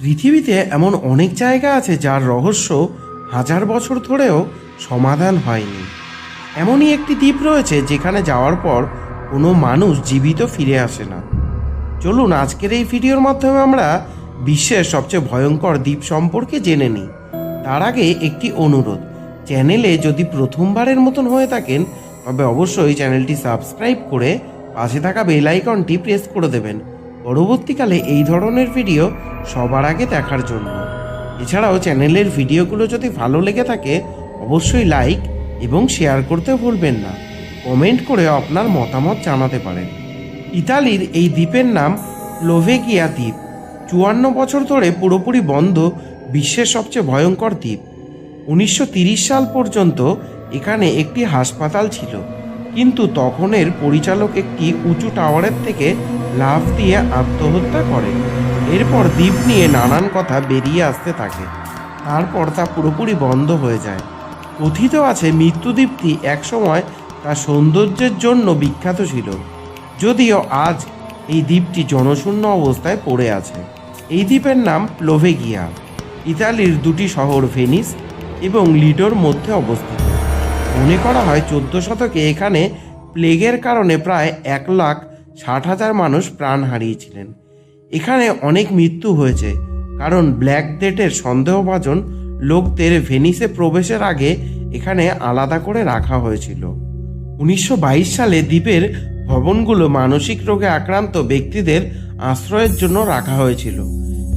পৃথিবীতে এমন অনেক জায়গা আছে যার রহস্য হাজার বছর ধরেও সমাধান হয়নি। এমনই একটি দ্বীপ রয়েছে যেখানে যাওয়ার পর কোনো মানুষ জীবিত ফিরে আসে না। চলুন আজকের এই ভিডিওর মাধ্যমে আমরা বিশ্বের সবচেয়ে ভয়ঙ্কর দ্বীপ সম্পর্কে জেনে নিই। তার আগে একটি অনুরোধ, চ্যানেলে যদি প্রথমবারের মতন হয়ে থাকেন, তবে অবশ্যই চ্যানেলটি সাবস্ক্রাইব করে পাশে থাকা বেল আইকনটি প্রেস করে দেবেন। পরবর্তীকালে এই ধরনের ভিডিও সবার আগে দেখার জন্য। এছাড়াও চ্যানেলের ভিডিওগুলো যদি ভালো লেগে থাকে, অবশ্যই লাইক এবং শেয়ার করতে ভুলবেন না। কমেন্ট করে আপনার মতামত জানাতে পারেন। ইতালির এই দ্বীপের নাম লোভেগিয়া দ্বীপ। চুয়ান্ন বছর ধরে পুরোপুরি বন্ধ, বিশ্বের সবচেয়ে ভয়ঙ্কর দ্বীপ। উনিশশো সাল পর্যন্ত এখানে একটি হাসপাতাল ছিল। কিন্তু তখনের পরিচালক একটি উঁচু টাওয়ারের থেকে লাফ দিয়ে আত্মহত্যা করে। এরপর দ্বীপ নিয়ে নানান কথা বেরিয়ে আসতে থাকে। তারপর তা পুরোপুরি বন্ধ হয়ে যায়। কথিত আছে মৃত্যুদ্বীপটি একসময় তার সৌন্দর্যের জন্য বিখ্যাত ছিল। যদিও আজ এই দ্বীপটি জনশূন্য অবস্থায় পড়ে আছে। এই দ্বীপের নাম প্লোভেগিয়া। ইতালির দুটি শহর ভেনিস এবং লিডোর মধ্যে অবস্থিত। মনে করা হয় চোদ্দ শতকে এখানে প্লেগের কারণে প্রায় এক লাখ ষাট হাজার মানুষ প্রাণ হারিয়েছিলেন। এখানে অনেক মৃত্যু হয়েছে, কারণ ব্ল্যাক ডেটের সন্দেহভাজন লোকদের ভেনিসে প্রবেশের আগে এখানে আলাদা করে রাখা হয়েছিল। উনিশশো বাইশ সালে দ্বীপের ভবনগুলো মানসিক রোগে আক্রান্ত ব্যক্তিদের আশ্রয়ের জন্য রাখা হয়েছিল।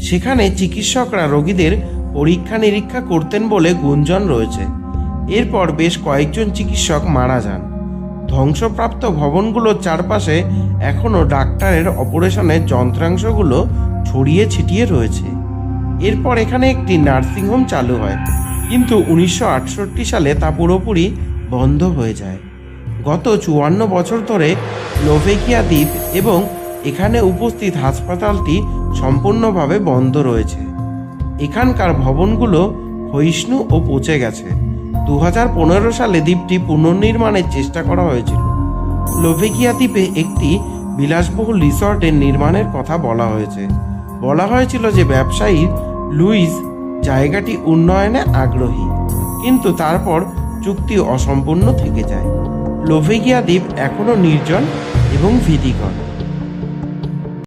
সেখানে চিকিৎসকরা রোগীদের পরীক্ষা নিরীক্ষা করতেন বলে গুঞ্জন রয়েছে। এরপর বেশ কয়েকজন চিকিৎসক মারা যান। ধ্বংসপ্রাপ্ত ভবনগুলোর চারপাশে এখনও ডাক্তারের অপারেশনের যন্ত্রাংশগুলো ছড়িয়ে ছিটিয়ে রয়েছে। এরপর এখানে একটি নার্সিংহোম চালু হয়, কিন্তু উনিশশো আটষট্টি সালে তা পুরোপুরি বন্ধ হয়ে যায়। গত চুয়ান্ন বছর ধরে লোভেকিয়া দ্বীপ এবং এখানে উপস্থিত হাসপাতালটি সম্পূর্ণভাবে বন্ধ রয়েছে। এখানকার ভবনগুলো ক্ষয়িষ্ণু ও পচে গেছে। দু সালে দ্বীপটি পুনর্নির্মাণের চেষ্টা করা হয়েছিল। লোভেকিয়া দ্বীপে একটি বিলাসবহুল রিসর্টের নির্মাণের কথা বলা হয়েছে। বলা হয়েছিল যে ব্যবসায়ী লুইস জায়গাটি উন্নয়নে আগ্রহী, কিন্তু তারপর চুক্তি অসম্পূর্ণ থেকে যায়। লোভেগিয়া দ্বীপ এখনও নির্জন এবং ভীতিকর।